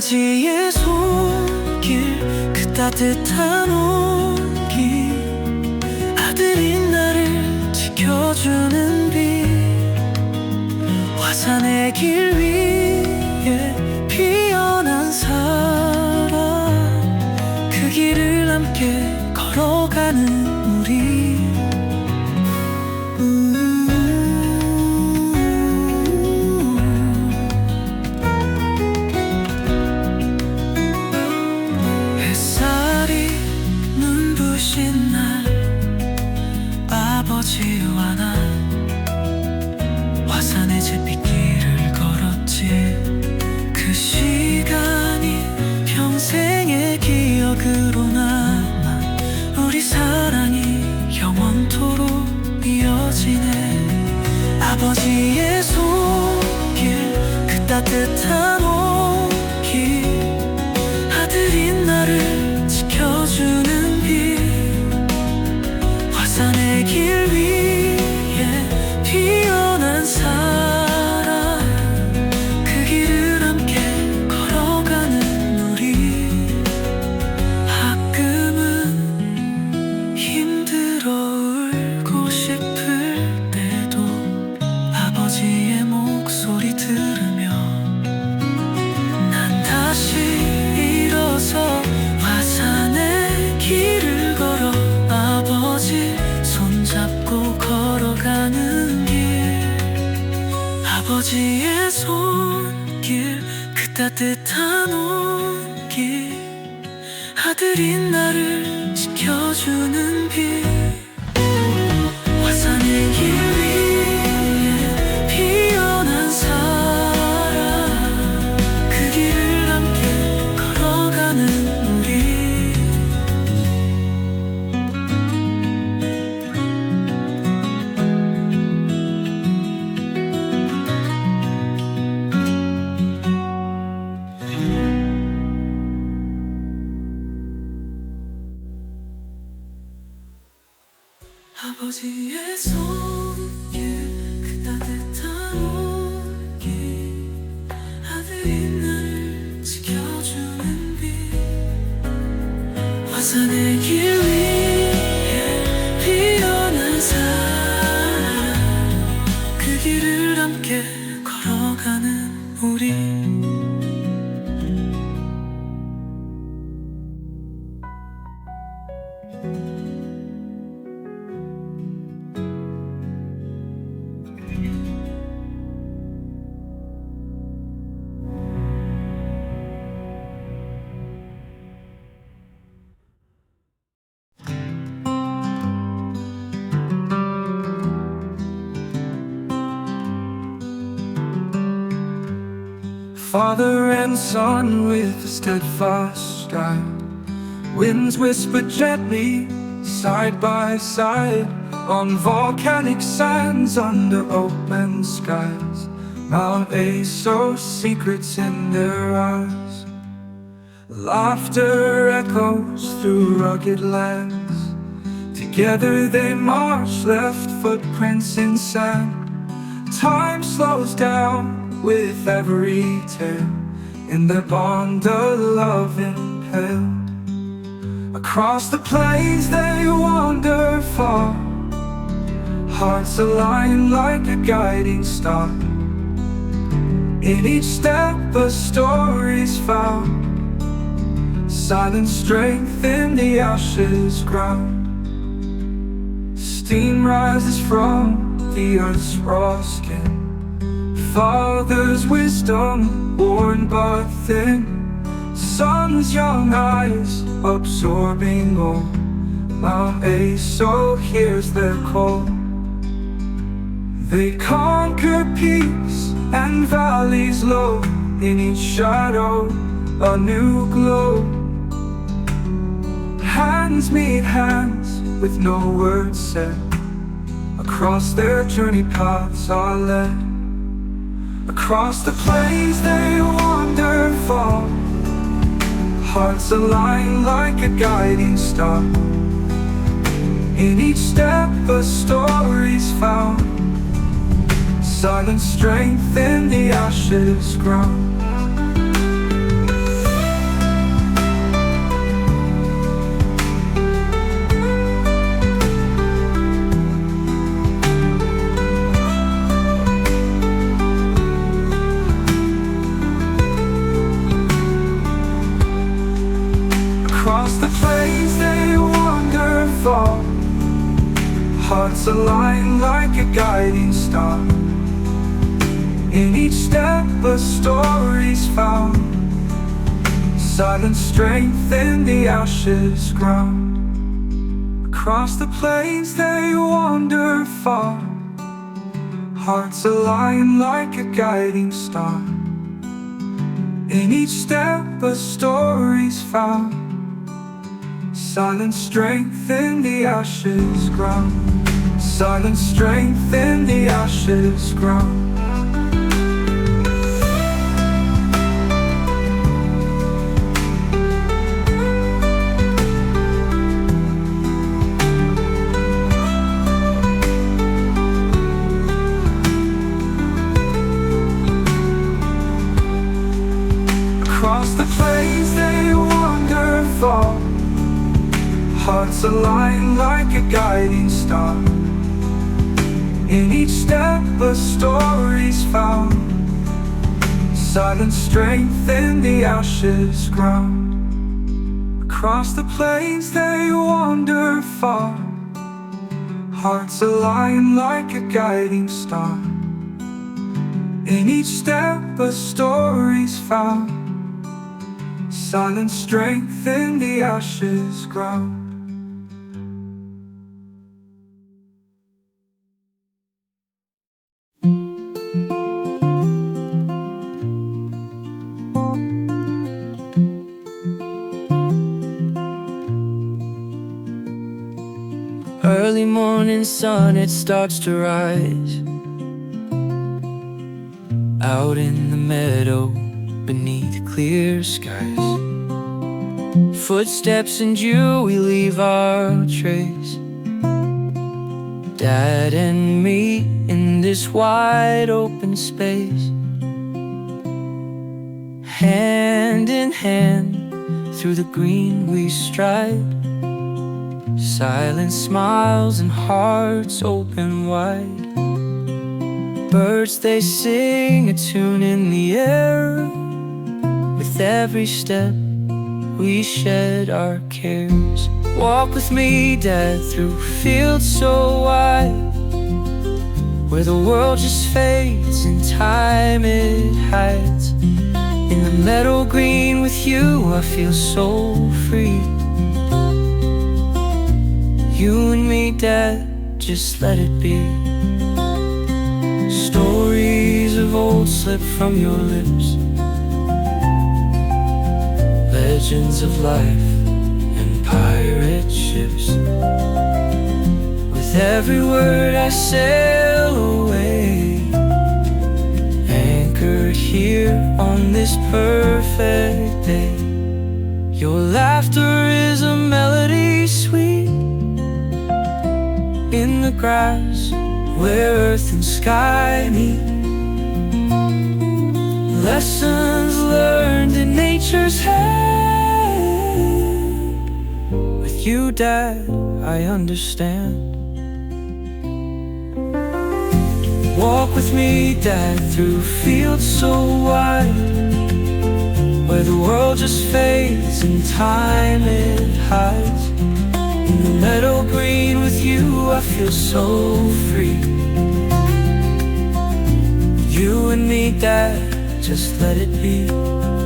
아버지의 손길 그 따뜻한 온기 아들인 나를 지켜주는 빛 화산의 길 위에 피어난 사랑. 그 길을 함께 걸어가는 따뜻한 온기 아들인 나를 지켜주는 빛 can't Father and son with steadfast style. Winds whisper gently, side by side, on volcanic sands under open skies. Mount Aso, secrets in their eyes. Laughter echoes through rugged lands. Together they march, left footprints in sand. Time slows down with every tale in their bond of love impaled. Across the plains they wander far, hearts align like a guiding star. In each step a story's found, silent strength in the ashes ground. Steam rises from the earth's raw skin. Father's wisdom born but thin. Son's young eyes absorbing all. Mount Aso hears their call. They conquer peaks and valleys low. In each shadow, a new glow. Hands meet hands with no words said. Across their journey paths are led Across the plains they wander far Hearts align like a guiding star. In each step a story's found. Silent strength in the ashes ground Hearts align like a guiding star. In each step a story's found. Silent strength in the ashes ground. Across the plains they wander far. Hearts align like a guiding star. In each step a story's found. Silent strength in the ashes ground Silent strength in the ashes ground a story's found. Silent strength in the ashes ground. Across the plains they wander far. Hearts align like a guiding star. In each step a story's found. Silent strength in the ashes ground Early morning sun, it starts to rise. Out in the meadow, beneath clear skies. Footsteps and you, we leave our trace. Dad and me in this wide open space. Hand in hand, through the green we stride. Silent smiles and hearts open wide. Birds they sing a tune in the air. With every step we shed our cares. Walk with me, Dad, through fields so wide. Where the world just fades and time it hides. In the meadow green with you, I feel so free. You and me, Dad, just let it be. Stories of old slip from your lips. Legends of life and pirate ships. With every word I sail away. Anchored here on this perfect day. Your laughter is a in the grass where earth and sky meet. Lessons learned in nature's hand. With you, Dad, I understand. Walk with me, Dad, through fields so wide. Where the world just fades and time it hides. Meadow green with you, I feel so free. You and me, Dad, just let it be.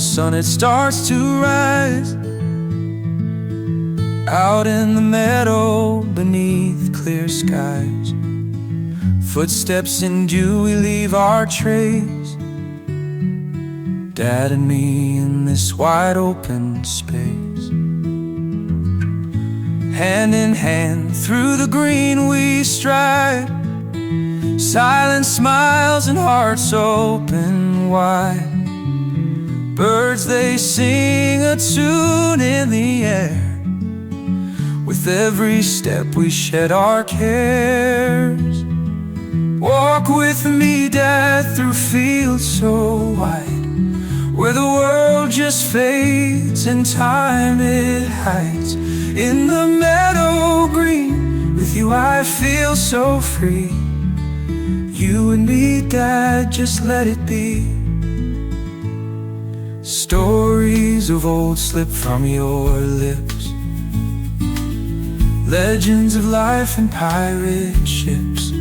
Sun it starts to rise. Out in the meadow beneath clear skies. Footsteps in dew, we leave our trace. Dad and me in this wide open space. Hand in hand through the green we stride. Silent smiles and hearts open wide Birds they sing a tune in the air. With every step we shed our cares. Walk with me, Dad, through fields so wide Where the world just fades and time it hides. In the meadow green, with you I feel so free. You and me, Dad, just let it be Stories of old slip from your lips. Legends of life and pirate ships.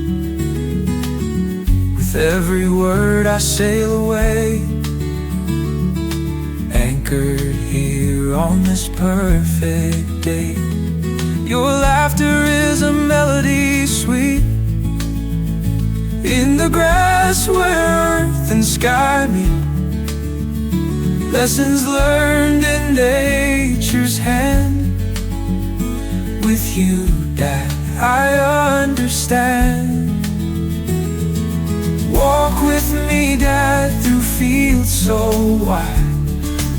With every word I sail away. Anchored here on this perfect day. Your laughter is a melody sweet. In the grass where earth and sky meet Lessons learned in nature's hand. With you, Dad, I understand. Walk with me, Dad, through fields so wide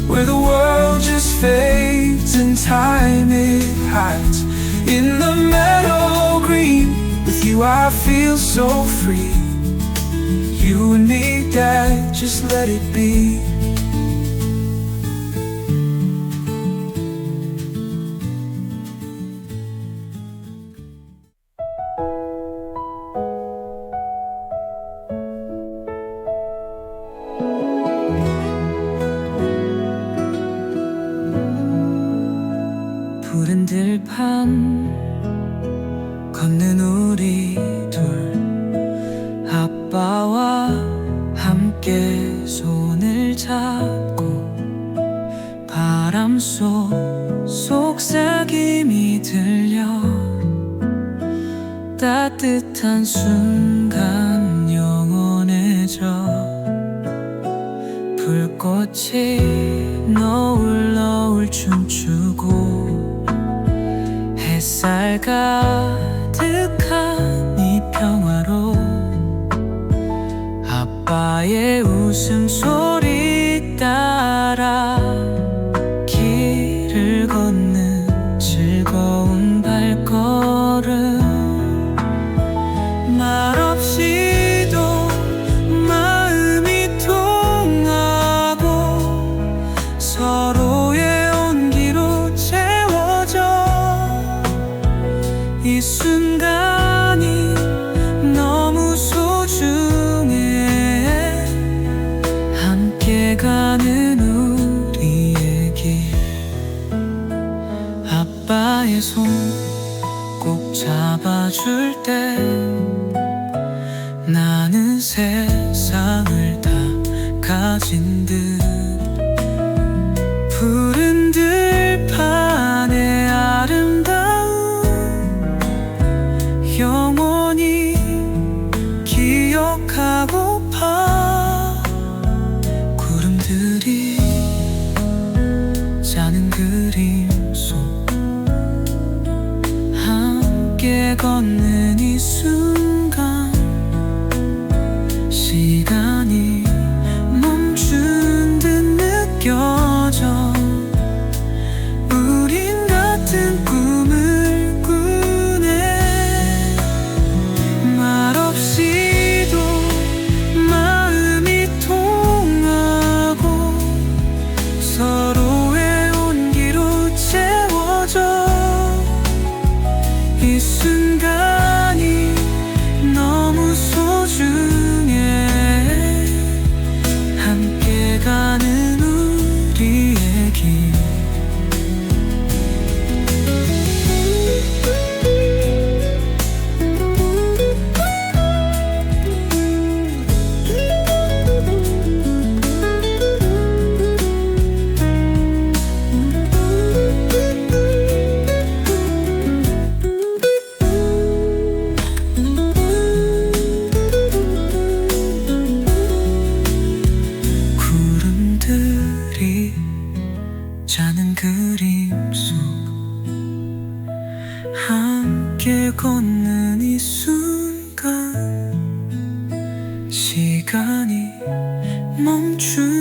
Where the world just fades and time it hides. In the meadow green, with you I feel so free. You and me, Dad, just let it be 꽃이 너울 너울 춤추고 햇살 가득한 이 평화로 아빠의 웃음소리 梦中。